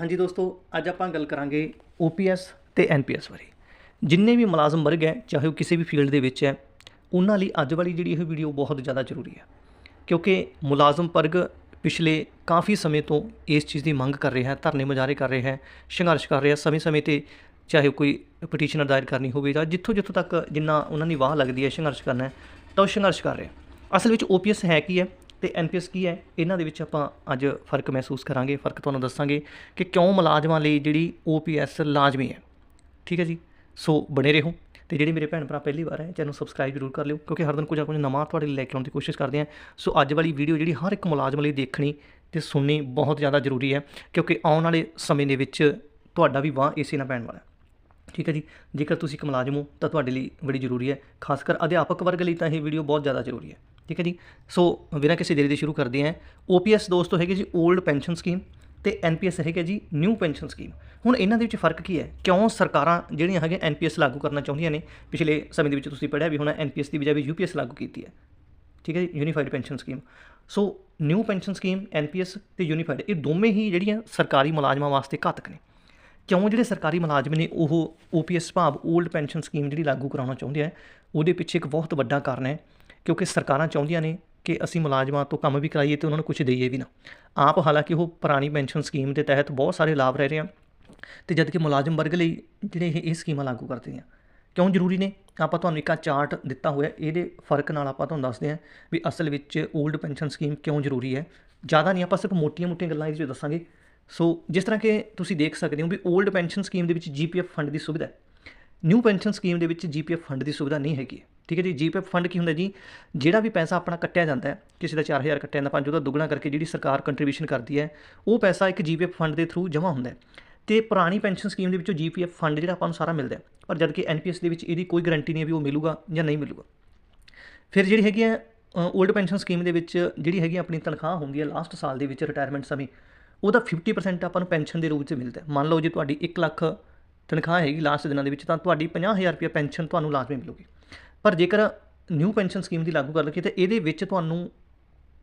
ਹਾਂਜੀ ਦੋਸਤੋ, ਅੱਜ ਆਪਾਂ ਗੱਲ ਕਰਾਂਗੇ OPS ਤੇ NPS ਬਾਰੇ। ਜਿੰਨੇ ਵੀ ਮੁਲਾਜ਼ਮ ਵਰਗ ਹੈ, ਚਾਹੇ ਉਹ ਕਿਸੇ ਵੀ ਫੀਲਡ ਦੇ ਵਿੱਚ ਹੈ, ਉਹਨਾਂ ਲਈ ਅੱਜ ਵਾਲੀ ਜਿਹੜੀ ਇਹ ਵੀਡੀਓ ਬਹੁਤ ਜ਼ਿਆਦਾ ਜ਼ਰੂਰੀ ਹੈ। ਕਿਉਂਕਿ ਮੁਲਾਜ਼ਮ ਵਰਗ ਪਿਛਲੇ ਕਾਫੀ ਸਮੇਂ ਤੋਂ ਇਸ ਚੀਜ਼ ਦੀ ਮੰਗ ਕਰ ਰਿਹਾ ਹੈ, ਧਰਨੇ ਮੁਜ਼ਾਹਰੇ ਕਰ ਰਿਹਾ ਹੈ, ਸੰਘਰਸ਼ ਕਰ ਰਿਹਾ, ਸਮੇਂ-ਸਮੇਂ ਤੇ ਚਾਹੇ ਕੋਈ ਪਟੀਸ਼ਨਰ ਦਾਇਰ ਕਰਨੀ ਹੋਵੇ ਜਾਂ ਜਿੱਥੋਂ ਜਿੱਥੋਂ ਤੱਕ ਜਿੰਨਾ ਉਹਨਾਂ ਦੀ ਵਾਹ ਲੱਗਦੀ ਹੈ ਸੰਘਰਸ਼ ਕਰਨਾ ਤਾਂ ਉਹ ਸੰਘਰਸ਼ ਕਰ ਰਹੇ ਅਸਲ ਵਿੱਚ OPS ਹੈ ਕੀ ਹੈ? ਤੇ NPS ਕੀ ਹੈ? ਇਹਨਾਂ ਦੇ ਵਿੱਚ ਆਪਾਂ ਅੱਜ ਫ਼ਰਕ ਮਹਿਸੂਸ ਕਰਾਂਗੇ, ਫ਼ਰਕ ਤੁਹਾਨੂੰ ਦੱਸਾਂਗੇ ਕਿ ਕਿਉਂ ਮੁਲਾਜ਼ਮਾਂ ਲਈ ਜਿਹੜੀ OPS ਲਾਜ਼ਮੀ ਹੈ। ਠੀਕ ਹੈ ਜੀ? ਸੋ ਬਣੇ ਰਹੋ ਤੇ ਜਿਹੜੇ ਮੇਰੇ ਭੈਣ ਭਰਾ ਪਹਿਲੀ ਵਾਰ ਹੈ ਚੈਨਲ ਸਬਸਕ੍ਰਾਈਬ ਜ਼ਰੂਰ ਕਰ ਲਿਓ ਕਿਉਂਕਿ ਹਰ ਦਿਨ ਕੁਝ ਨਾ ਕੁਝ ਨਵਾਂ ਤੁਹਾਡੇ ਲਈ ਲੈ ਕੇ ਆਉਣ ਦੀ ਕੋਸ਼ਿਸ਼ ਕਰਦੇ ਹਾਂ। ਸੋ ਅੱਜ ਵਾਲੀ ਵੀਡੀਓ ਜਿਹੜੀ ਹਰ ਇੱਕ ਮੁਲਾਜ਼ਮ ਲਈ ਦੇਖਣੀ ਤੇ ਸੁਣਨੀ ਬਹੁਤ ਜ਼ਿਆਦਾ ਜ਼ਰੂਰੀ ਹੈ ਕਿਉਂਕਿ ਆਉਣ ਵਾਲੇ ਸਮੇਂ ਦੇ ਵਿੱਚ ਤੁਹਾਡਾ ਵੀ ਵਾਹ ਇਸੇ ਨਾਲ ਪੈਣ ਵਾਲਾ ਹੈ। ਠੀਕ ਹੈ ਜੀ? ਜੇਕਰ ਤੁਸੀਂ ਇੱਕ ਮੁਲਾਜ਼ਮ ਹੋ ਤਾਂ ਤੁਹਾਡੇ ਲਈ ਬੜੀ ਜ਼ਰੂਰੀ ਹੈ। ਖਾਸ ਕਰ ਅਧਿਆਪਕ ਵਰਗ ਲਈ ਤਾਂ ਇਹ ਵੀਡੀਓ ਬਹੁਤ ਜ਼ਿਆਦਾ ਜ਼ਰੂਰੀ ਹੈ। ਠੀਕ ਹੈ ਜੀ? ਸੋ ਬਿਨਾਂ ਕਿਸੇ ਦੇਰੀ ਦੇ ਸ਼ੁਰੂ ਕਰਦੇ ਹਾਂ। OPS ਦੋਸਤੋ ਹੈਗੇ ਜੀ 올ਡ ਪੈਨਸ਼ਨ ਸਕੀਮ ਤੇ NPS ਹੈਗੇ ਜੀ ਨਿਊ ਪੈਨਸ਼ਨ ਸਕੀਮ ਹੁਣ ਇਹਨਾਂ ਦੇ ਵਿੱਚ ਫ਼ਰਕ ਕੀ ਹੈ? ਕਿਉਂ ਸਰਕਾਰਾਂ ਜਿਹੜੀਆਂ ਹੈਗੇ NPS ਲਾਗੂ ਕਰਨਾ ਚਾਹੁੰਦੀਆਂ ਨੇ? ਪਿਛਲੇ ਸਮੇਂ ਦੇ ਵਿੱਚ ਤੁਸੀਂ ਪੜ੍ਹਿਆ ਵੀ ਹੋਣਾ NPS ਦੀ ਬਜਾਏ UPS ਲਾਗੂ ਕੀਤੀ ਹੈ। ਠੀਕ ਹੈ ਜੀ? Unified pension scheme so new pension scheme NPS ਤੇ ਯੂਨੀਫਾਈਡ ਇਹ ਦੋਵੇਂ ਹੀ ਜਿਹੜੀਆਂ ਸਰਕਾਰੀ ਮੁਲਾਜ਼ਮਾਂ ਵਾਸਤੇ ਘਾਤਕ ਨੇ। ਕਿਉਂ ਜਿਹੜੇ ਸਰਕਾਰੀ ਮੁਲਾਜ਼ਮ ਨੇ ਉਹ OPS ਭਾਵ 올ਡ ਪੈਨਸ਼ਨ ਸਕੀਮ ਜਿਹੜੀ ਲਾਗੂ ਕਰਾਉਣਾ ਚਾਹੁੰਦੇ ਆ, ਉਹਦੇ ਪਿੱਛੇ ਇੱਕ ਬਹੁਤ ਵੱਡਾ ਕਾਰਨ ਹੈ ਕਿਉਂਕਿ ਸਰਕਾਰਾਂ ਚਾਹੁੰਦੀਆਂ ਨੇ ਕਿ ਅਸੀਂ ਮੁਲਾਜ਼ਮਾਂ ਤੋਂ ਕੰਮ ਵੀ ਕਰਾਈਏ ਤੇ ਉਹਨਾਂ ਨੂੰ ਕੁਝ ਦਈਏ ਵੀ ਨਾ। ਆਪ ਹਾਲਾਂਕਿ ਉਹ ਪੁਰਾਣੀ ਪੈਨਸ਼ਨ ਸਕੀਮ ਦੇ ਤਹਿਤ ਬਹੁਤ ਸਾਰੇ ਲਾਭ ਰਹਿ ਰਹੇ ਆ ਤੇ ਜਦ ਕਿ ਮੁਲਾਜ਼ਮ ਵਰਗ ਲਈ ਜਿਹੜੇ ਇਹ ਇਹ ਸਕੀਮਾਂ ਲਾਗੂ ਕਰਦੇ ਆ। ਕਿਉਂ ਜ਼ਰੂਰੀ ਨੇ? ਆਪਾਂ ਤੁਹਾਨੂੰ ਇੱਕ ਆ ਚਾਰਟ ਦਿੱਤਾ ਹੋਇਆ, ਇਹਦੇ ਫ਼ਰਕ ਨਾਲ ਆਪਾਂ ਤੁਹਾਨੂੰ ਦੱਸਦੇ ਹਾਂ ਵੀ ਅਸਲ ਵਿੱਚ 올ਡ ਪੈਨਸ਼ਨ ਸਕੀਮ ਕਿਉਂ ਜ਼ਰੂਰੀ ਹੈ। ਜ਼ਿਆਦਾ ਨਹੀਂ, ਆਪਾਂ ਸਿਰਫ ਮੋਟੀਆਂ-ਮੋਟੀਆਂ ਗੱਲਾਂ ਇਹਦੇ ਵਿੱਚ ਦੱਸਾਂਗੇ। ਸੋ ਜਿਸ ਤਰ੍ਹਾਂ ਕਿ ਤੁਸੀਂ ਦੇਖ ਸਕਦੇ ਹੋ ਵੀ 올ਡ ਪੈਨਸ਼ਨ ਸਕੀਮ ਦੇ ਵਿੱਚ GPF ਫੰਡ ਦੀ ਸੁਵਿਧਾ ਹੈ। ਨਿਊ ਪੈਨਸ਼ਨ ਸਕੀਮ ਦੇ ਵਿੱਚ GPF ਫੰਡ ਦੀ ਸੁਵਿਧਾ ਨਹੀਂ ਹੈਗੀ। ਠੀਕ ਹੈ ਜੀ? GPF ਫੰਡ ਕੀ ਹੁੰਦਾ ਜੀ? ਜਿਹੜਾ ਵੀ ਪੈਸਾ ਆਪਣਾ ਕੱਟਿਆ ਜਾਂਦਾ ਹੈ, ਕਿਸੇ ਦਾ 4000 ਕੱਟਿਆ ਜਾਂਦਾ, ਪੰਜ ਉਹਦਾ ਦੁੱਗਣਾ ਕਰਕੇ ਜਿਹੜੀ ਸਰਕਾਰ ਕੰਟਰੀਬਿਊਸ਼ਨ ਕਰਦੀ ਹੈ, ਉਹ ਪੈਸਾ ਇੱਕ GPF ਫੰਡ ਦੇ ਥਰੂ ਜਮ੍ਹਾਂ ਹੁੰਦਾ ਹੈ। ਤੇ ਪੁਰਾਣੀ ਪੈਨਸ਼ਨ ਸਕੀਮ ਦੇ ਵਿੱਚੋਂ GPF ਫੰਡ ਜਿਹੜਾ ਆਪਾਂ ਨੂੰ ਸਾਰਾ ਮਿਲਦਾ ਹੈ। ਪਰ ਜਦ ਕਿ NPS ਦੇ ਵਿੱਚ ਇਹਦੀ ਕੋਈ ਗਾਰੰਟੀ ਨਹੀਂ ਹੈ ਵੀ ਉਹ ਮਿਲੂਗਾ ਜਾਂ ਨਹੀਂ ਮਿਲੂਗਾ। ਫਿਰ ਜਿਹੜੀ ਹੈਗੀ ਹੈ 올ਡ ਪੈਨਸ਼ਨ ਸਕੀਮ ਦੇ ਵਿੱਚ ਜਿਹੜੀ ਹੈਗੀ ਆਪਣੀ ਤਨਖਾਹ ਹੁੰਦੀ ਹੈ ਲਾਸਟ ਸਾਲ ਦੇ ਵਿੱਚ ਰਿਟਾਇਰਮੈਂਟ ਸਮੇਂ ਉਹਦਾ 50% ਆਪਾਂ ਨੂੰ ਪੈਨਸ਼ਨ ਦੇ ਰੂਪ 'ਚ ਮਿਲਦਾ ਮੰਨ ਲਓ ਜੇ ਤੁਹਾਡੀ 1 ਲੱਖ ਤਨਖਾਹ ਹੈਗੀ ਲਾਸਟ ਦਿਨਾਂ ਦੇ ਵਿੱਚ, ਤਾਂ ਤੁਹਾਡੀ 50000 ਰੁਪਏ ਪੈਨਸ਼ਨ ਤੁਹਾਨੂੰ ਲਾਜ਼ਮੀ ਮਿਲੂਗੀ। ਪਰ ਜੇਕਰ ਨਿਊ ਪੈਨਸ਼ਨ ਸਕੀਮ ਦੀ ਲਾਗੂ ਕਰ ਲਈਏ, ਤਾਂ ਇਹਦੇ ਵਿੱਚ ਤੁਹਾਨੂੰ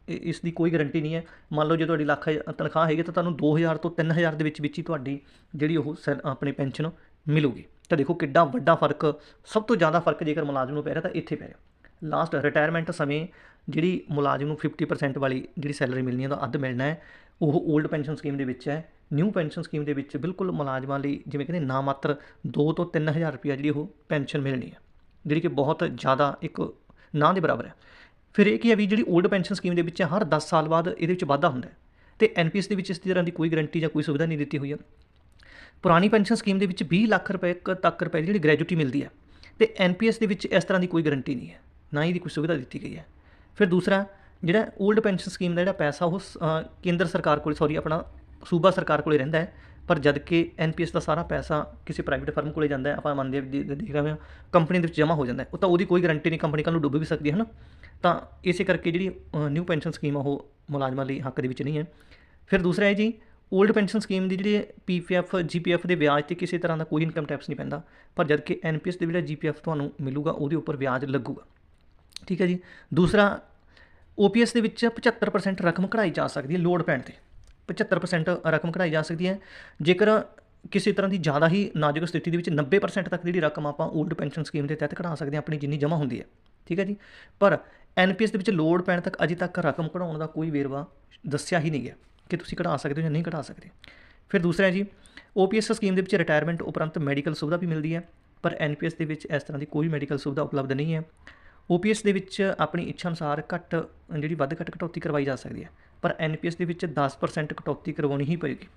ਇਸ ਦੀ ਕੋਈ ਗਾਰੰਟੀ ਨਹੀਂ ਹੈ। ਮੰਨ ਲਓ ਜੇ ਤੁਹਾਡੀ ਲੱਖ ਤਨਖਾਹ ਹੈਗੀ, ਤਾਂ ਤੁਹਾਨੂੰ 2000 ਤੋਂ 3000 ਦੇ ਵਿੱਚ ਵਿੱਚ ਹੀ ਤੁਹਾਡੀ ਜਿਹੜੀ ਉਹ ਆਪਣੀ ਪੈਨਸ਼ਨ ਮਿਲੂਗੀ। ਤਾਂ ਦੇਖੋ ਕਿੱਡਾ ਵੱਡਾ ਫ਼ਰਕ, ਸਭ ਤੋਂ ਜ਼ਿਆਦਾ ਫ਼ਰਕ ਜੇਕਰ ਮੁਲਾਜ਼ਮ ਨੂੰ ਪੈ ਰਿਹਾ, ਤਾਂ ਇੱਥੇ ਪੈ ਰਿਹਾ। ਲਾਸਟ ਰਿਟਾਇਰਮੈਂਟ ਸਮੇਂ ਜਿਹੜੀ ਮੁਲਾਜ਼ਮ ਨੂੰ 50% ਵਾਲੀ ਜਿਹੜੀ ਸੈਲਰੀ ਮਿਲਣੀ ਹੈ, ਉਹਦਾ ਅੱਧ ਮਿਲਣਾ ਹੈ। ਉਹ 올ਡ ਪੈਨਸ਼ਨ ਸਕੀਮ ਦੇ ਵਿੱਚ ਹੈ। ਨਿਊ ਪੈਨਸ਼ਨ ਸਕੀਮ ਦੇ ਵਿੱਚ ਬਿਲਕੁਲ ਮੁਲਾਜ਼ਮਾਂ ਲਈ ਜਿਵੇਂ ਕਹਿੰਦੇ ਨਾ ਮਾਤਰ 2 ਤੋਂ 3000 ਰੁਪਏ ਜਿਹੜੀ ਉਹ ਪੈਨਸ਼ਨ ਮਿਲਣੀ ਹੈ। ਜਿਹੜੀ ਕਿ ਬਹੁਤ ਜ਼ਿਆਦਾ ਇੱਕ ਨਾ ਦੇ ਬਰਾਬਰ ਹੈ। ਫਿਰ ਇਹ ਕੀ ਹੈ ਵੀ ਜਿਹੜੀ 올ਡ ਪੈਨਸ਼ਨ ਸਕੀਮ ਦੇ ਵਿੱਚ ਹਰ 10 ਸਾਲ ਬਾਅਦ ਇਹਦੇ ਵਿੱਚ ਵਾਧਾ ਹੁੰਦਾ ਹੈ। ਤੇ ਐਨਪੀਐਸ ਦੇ ਵਿੱਚ ਇਸ ਤਰ੍ਹਾਂ ਦੀ ਕੋਈ ਗਾਰੰਟੀ ਜਾਂ ਕੋਈ ਸੁਵਿਧਾ ਨਹੀਂ ਦਿੱਤੀ ਹੋਈ ਹੈ। ਪੁਰਾਣੀ ਪੈਨਸ਼ਨ ਸਕੀਮ ਦੇ ਵਿੱਚ 20 ਲੱਖ ਰੁਪਏ ਤੱਕ ਰੁਪਏ ਜਿਹੜੀ ਗ੍ਰੈਜੂਟੀ ਮਿਲਦੀ ਹੈ। ਤੇ ਐਨਪੀਐਸ ਦੇ ਵਿੱਚ ਇਸ ਤਰ੍ਹਾਂ ਦੀ ਕੋਈ ਗਾਰੰਟੀ ਨਹੀਂ ਹੈ। ਨਾ ਹੀ ਦੀ ਕੋਈ ਸੁਵਿਧਾ ਦਿੱਤੀ ਗਈ ਹੈ। ਫਿਰ ਦੂਸਰਾ ਜਿਹੜਾ 올ਡ ਪੈਨਸ਼ਨ ਸਕੀਮ ਦਾ ਜਿਹੜਾ ਪੈਸਾ ਉਹ ਕੇਂਦਰ ਸਰਕਾਰ ਕੋਲ ਸੌਰੀ ਆਪਣਾ ਸੂਬਾ ਸਰਕਾਰ ਕੋਲੇ ਰਹਿੰਦਾ ਹੈ, ਪਰ ਜਦ ਕਿ ਐਨਪੀਐਸ ਦਾ ਸਾਰਾ ਪੈਸਾ ਕਿਸੇ ਪ੍ਰਾਈਵੇਟ ਫਰਮ ਕੋਲੇ ਜਾਂਦਾ ਹੈ, ਆਪਾਂ ਮੰਨਦੇ ਹਾਂ ਦੇਖ ਰਹੇ ਹਾਂ ਕੰਪਨੀ ਦੇ ਵਿੱਚ ਜਮ੍ਹਾਂ ਹੋ ਜਾਂਦਾ ਹੈ, ਉਹ ਤਾਂ ਉਹਦੀ ਕੋਈ ਗਾਰੰਟੀ ਨਹੀਂ ਕੰਪਨੀ ਕੱਲ ਨੂੰ ਡੁੱਬ ਵੀ ਸਕਦੀ ਹੈ ਨਾ ਤਾਂ ਇਸੇ ਕਰਕੇ ਜਿਹੜੀ ਨਿਊ ਪੈਨਸ਼ਨ ਸਕੀਮ ਆ, ਉਹ ਮੁਲਾਜ਼ਮਾਂ ਲਈ ਹੱਕ ਦੇ ਵਿੱਚ ਨਹੀਂ ਹੈ। ਫਿਰ ਦੂਸਰਾ ਹੈ ਜੀ 올ਡ ਪੈਨਸ਼ਨ ਸਕੀਮ ਦੀ ਜਿਹੜੀ ਪੀਪੀਐਫ ਜੀਪੀਐਫ ਦੇ ਵਿਆਜ ਤੇ ਕਿਸੇ ਤਰ੍ਹਾਂ ਦਾ ਕੋਈ ਇਨਕਮ ਟੈਕਸ ਨਹੀਂ ਪੈਂਦਾ, ਪਰ ਜਦ ਕਿ ਐਨਪੀਐਸ ਦੇ ਜਿਹੜਾ ਜੀਪੀਐਫ ਤੁਹਾਨੂੰ ਮਿਲੂਗਾ, ਉਹਦੇ ਉੱਪਰ ਵਿਆਜ ਲੱਗੂਗਾ। ਠੀਕ ਹੈ ਜੀ। ਦੂਸਰਾ OPS ਦੇ ਵਿੱਚ 75% ਰਕਮ ਕਢਾਈ ਜਾ ਸਕਦੀ ਹੈ ਲੋਡ ਪੈਣ ਤੇ। 75% ਰਕਮ ਕਢਾਈ ਜਾ ਸਕਦੀ ਹੈ। ਜੇਕਰ ਕਿਸੇ ਤਰ੍ਹਾਂ ਦੀ ਜ਼ਿਆਦਾ ਹੀ ਨਾਜ਼ੁਕ ਸਥਿਤੀ ਦੇ ਵਿੱਚ 90% ਤੱਕ ਜਿਹੜੀ ਰਕਮ ਆਪਾਂ 올ਡ ਪੈਨਸ਼ਨ ਸਕੀਮ ਦੇ ਤਹਿਤ ਕਢਾ ਸਕਦੇ ਹਾਂ, ਆਪਣੀ ਜਿੰਨੀ ਜਮ੍ਹਾਂ ਹੁੰਦੀ ਹੈ। ਠੀਕ ਹੈ ਜੀ। ਪਰ ਐਨਪੀਐਸ ਦੇ ਵਿੱਚ ਲੋਡ ਪੈਣ ਤੱਕ ਅਜੇ ਤੱਕ ਰਕਮ ਕਢਾਉਣ ਦਾ ਕੋਈ ਵੇਰਵਾ ਦੱਸਿਆ ਹੀ ਨਹੀਂ ਗਿਆ ਕਿ ਤੁਸੀਂ ਕਢਾ ਸਕਦੇ ਹੋ ਜਾਂ ਨਹੀਂ ਕਢਾ ਸਕਦੇ। ਫਿਰ ਦੂਸਰਾ ਜੀ OPS ਸਕੀਮ ਦੇ ਵਿੱਚ ਰਿਟਾਇਰਮੈਂਟ ਉਪਰੰਤ ਮੈਡੀਕਲ ਸੁਵਿਧਾ ਵੀ ਮਿਲਦੀ ਹੈ, ਪਰ ਐਨਪੀਐਸ ਦੇ ਵਿੱਚ ਇਸ ਤਰ੍ਹਾਂ ਦੀ ਕੋਈ ਮੈਡੀਕਲ ਸੁਵਿਧਾ ਉਪਲਬਧ ਨਹੀਂ ਹੈ। OPS ਦੇ ਵਿੱਚ ਆਪਣੀ ਇੱਛਾ ਅਨੁਸਾਰ ਘੱਟ, ਜਿਹੜੀ ਵੱਧ ਘੱਟ ਕਟੌਤੀ ਕਰਵਾਈ ਜਾ ਸਕਦੀ ਹੈ, ਪਰ NPS ਦੇ ਵਿੱਚ 10% ਕਟੌਤੀ ਕਰਵਾਉਣੀ ਹੀ ਪਏਗੀ।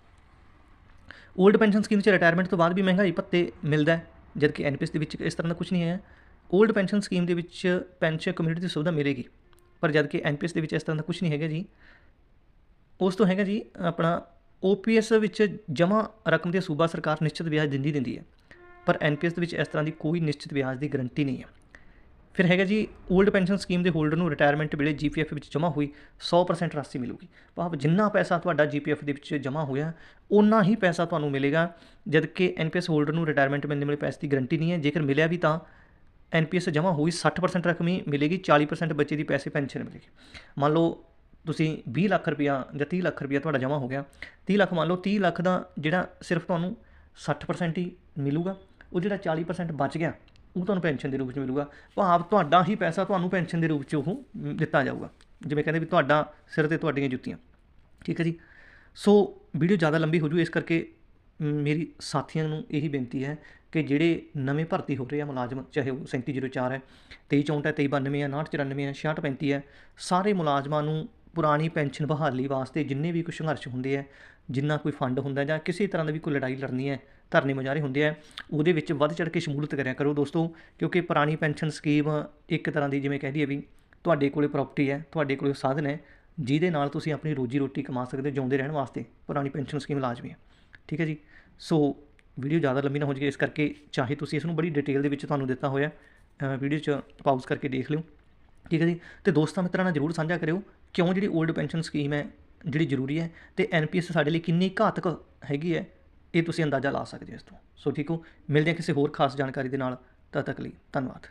올ਡ ਪੈਨਸ਼ਨ ਸਕੀਮ 'ਚ ਰਿਟਾਇਰਮੈਂਟ ਤੋਂ ਬਾਅਦ ਵੀ ਮਹਿੰਗਾਈ ਭੱਤੇ ਮਿਲਦਾ ਹੈ, ਜਦਕਿ NPS ਦੇ ਵਿੱਚ ਇਸ ਤਰ੍ਹਾਂ ਦਾ ਕੁਝ ਨਹੀਂ ਹੈ। 올ਡ ਪੈਨਸ਼ਨ ਸਕੀਮ ਦੇ ਵਿੱਚ ਪੈਨਸ਼ਨ ਕਮਿਊਨਿਟੀ ਦੀ ਸੁਵਿਧਾ ਮਿਲੇਗੀ, ਪਰ ਜਦਕਿ NPS ਦੇ ਵਿੱਚ ਇਸ ਤਰ੍ਹਾਂ ਦਾ ਕੁਝ ਨਹੀਂ ਹੈਗਾ ਜੀ, ਉਸ ਤੋਂ ਹੈਗਾ ਜੀ ਆਪਣਾ OPS ਵਿੱਚ ਜਮ੍ਹਾਂ ਰਕਮ ਦੇ ਸੂਬਾ ਸਰਕਾਰ ਨਿਸ਼ਚਿਤ ਵਿਆਜ ਦਿੰਦੀ ਦਿੰਦੀ ਹੈ, ਪਰ NPS ਦੇ ਵਿੱਚ ਇਸ ਤਰ੍ਹਾਂ ਦੀ ਕੋਈ ਨਿਸ਼ਚਿਤ ਵਿਆਜ ਦੀ ਗਾਰੰਟੀ ਨਹੀਂ ਹੈ। ਫਿਰ ਹੈਗਾ ਜੀ 올ਡ ਪੈਨਸ਼ਨ ਸਕੀਮ ਦੇ ਹੋਲਡਰ ਨੂੰ ਰਿਟਾਇਰਮੈਂਟ ਵੇਲੇ ਜੀਪੀਐਫ ਵਿੱਚ ਜਮ੍ਹਾਂ ਹੋਈ 100% ਰਾਸ਼ੀ ਮਿਲੂਗੀ। ਭਾਵ ਜਿੰਨਾ ਪੈਸਾ ਤੁਹਾਡਾ ਜੀਪੀਐਫ ਦੇ ਵਿੱਚ ਜਮ੍ਹਾਂ ਹੋਇਆ ਉਨਾ ਹੀ ਪੈਸਾ ਤੁਹਾਨੂੰ ਮਿਲੇਗਾ ਜਦ ਕਿ ਐਨਪੀਐਸ ਹੋਲਡਰ ਨੂੰ ਰਿਟਾਇਰਮੈਂਟ ਮਿਲਣ ਵਾਲੇ ਪੈਸੇ ਦੀ ਗਾਰੰਟੀ ਨਹੀਂ ਹੈ। ਜੇਕਰ ਮਿਲਿਆ ਵੀ ਤਾਂ ਐਨਪੀਐਸ ਜਮ੍ਹਾਂ ਹੋਈ 60% ਰਕਮ ਹੀ ਮਿਲੇਗੀ 40% ਬੱਚੇ ਦੀ ਪੈਸੇ ਪੈਨਸ਼ਨ ਮਿਲੇਗੀ। ਮੰਨ ਲਓ ਤੁਸੀਂ 20 ਲੱਖ ਰੁਪਇਆ ਜਾਂ 30 ਲੱਖ ਰੁਪਇਆ ਤੁਹਾਡਾ ਜਮ੍ਹਾਂ ਹੋ ਗਿਆ 30 ਲੱਖ ਮੰਨ ਲਓ 30 ਲੱਖ ਦਾ ਜਿਹੜਾ ਸਿਰਫ ਤੁਹਾਨੂੰ 60% ਹੀ ਮਿਲੂਗਾ, ਉਹ ਜਿਹੜਾ 40% ਬਚ ਗਿਆ ਉਹ ਤੁਹਾਨੂੰ ਪੈਨਸ਼ਨ ਦੇ ਰੂਪ 'ਚ ਮਿਲੂਗਾ। ਭਾਵ ਤੁਹਾਡਾ ਹੀ ਪੈਸਾ ਤੁਹਾਨੂੰ ਪੈਨਸ਼ਨ ਦੇ ਰੂਪ 'ਚ ਉਹ ਦਿੱਤਾ ਜਾਊਗਾ। ਜਿਵੇਂ ਕਹਿੰਦੇ ਵੀ ਤੁਹਾਡਾ ਸਿਰ ਤੇ ਤੁਹਾਡੀਆਂ ਜੁੱਤੀਆਂ। ਠੀਕ ਹੈ ਜੀ? ਸੋ ਵੀਡੀਓ ਜ਼ਿਆਦਾ ਲੰਬੀ ਹੋ ਜੂ, ਇਸ ਕਰਕੇ ਮੇਰੀ ਸਾਥੀਆਂ ਨੂੰ ਇਹੀ ਬੇਨਤੀ ਹੈ ਕਿ ਜਿਹੜੇ ਨਵੇਂ ਭਰਤੀ ਹੋ ਰਹੇ ਆ ਮੁਲਾਜ਼ਮ, ਚਾਹੇ ਉਹ 3704 ਹੈ 2364 ਹੈ 2392 ਹੈ 5994 ਹੈ 6635 ਹੈ, ਸਾਰੇ ਮੁਲਾਜ਼ਮਾਂ ਨੂੰ ਪੁਰਾਣੀ ਪੈਨਸ਼ਨ ਬਹਾਲੀ ਵਾਸਤੇ ਜਿੰਨੇ ਵੀ ਕੋਈ ਸੰਘਰਸ਼ ਹੁੰਦੇ ਆ ਜਿੰਨਾ ਕੋਈ ਫੰਡ ਹੁੰਦਾ ਜਾਂ ਕਿਸੇ ਤਰ੍ਹਾਂ ਦੀ ਵੀ ਕੋਈ ਲੜਾਈ ਲੜਨੀ ਹੈ ਧਰਨੇ ਮੁਜ਼ਾਹਰੇ ਹੁੰਦੇ ਆ, ਉਹਦੇ ਵਿੱਚ ਵੱਧ ਚੜ ਕੇ ਸ਼ਮੂਲੀਅਤ ਕਰਿਆ ਕਰੋ ਦੋਸਤੋ, ਕਿਉਂਕਿ ਪੁਰਾਣੀ ਪੈਨਸ਼ਨ ਸਕੀਮ ਇੱਕ ਤਰ੍ਹਾਂ ਦੀ ਜਿਵੇਂ ਕਹਿ ਦਈਏ ਵੀ ਤੁਹਾਡੇ ਕੋਲੇ ਪ੍ਰਾਪਰਟੀ ਹੈ, ਤੁਹਾਡੇ ਕੋਲੇ ਸਾਧਨ ਹੈ, ਜਿਹਦੇ ਨਾਲ ਤੁਸੀਂ ਆਪਣੀ ਰੋਜੀ ਰੋਟੀ ਕਮਾ ਸਕਦੇ ਹੋ ਜਿਉਂਦੇ ਰਹਿਣ ਵਾਸਤੇ, ਪੁਰਾਣੀ ਪੈਨਸ਼ਨ ਸਕੀਮ ਲਾਜ਼ਮੀ ਹੈ। ਠੀਕ ਹੈ ਜੀ? ਸੋ ਵੀਡੀਓ ਜ਼ਿਆਦਾ ਲੰਮੀ ਨਾ ਹੋ ਜਾਵੇ, ਇਸ ਕਰਕੇ ਚਾਹੇ ਤੁਸੀਂ ਇਸ ਨੂੰ ਬੜੀ ਡਿਟੇਲ ਦੇ ਵਿੱਚ ਤੁਹਾਨੂੰ ਦਿੱਤਾ ਹੋਇਆ ਵੀਡੀਓ 'ਚ ਪਾਊਜ਼ ਕਰਕੇ ਦੇਖ ਲਿਓ। ਠੀਕ ਹੈ ਜੀ? ਤੇ ਦੋਸਤਾਂ ਮਿੱਤਰਾਂ ਨਾਲ ਜਰੂਰ ਸਾਂਝਾ ਕਰਿਓ, ਕਿਉਂ ਜਿਹੜੀ 올ਡ ਪੈਨਸ਼ਨ ਸਕੀਮ ਹੈ ਜਿਹੜੀ ਜ਼ਰੂਰੀ ਹੈ, ਤੇ ਐਨਪੀਐਸ ਸਾਡੇ ਲਈ ਕਿੰਨੀ ਘਾਤਕ ਹੈਗੀ ਹੈ ਇਹ ਤੁਸੀਂ ਅੰਦਾਜ਼ਾ ਲਾ ਸਕਦੇ ਹੋ ਇਸ ਤੋਂ। ਸੋ ਠੀਕ ਹੋ? ਮਿਲਦੇ ਹਾਂ ਕਿਸੇ ਹੋਰ ਖਾਸ ਜਾਣਕਾਰੀ ਦੇ ਨਾਲ। ਤਦ ਤੱਕ ਲਈ ਧੰਨਵਾਦ।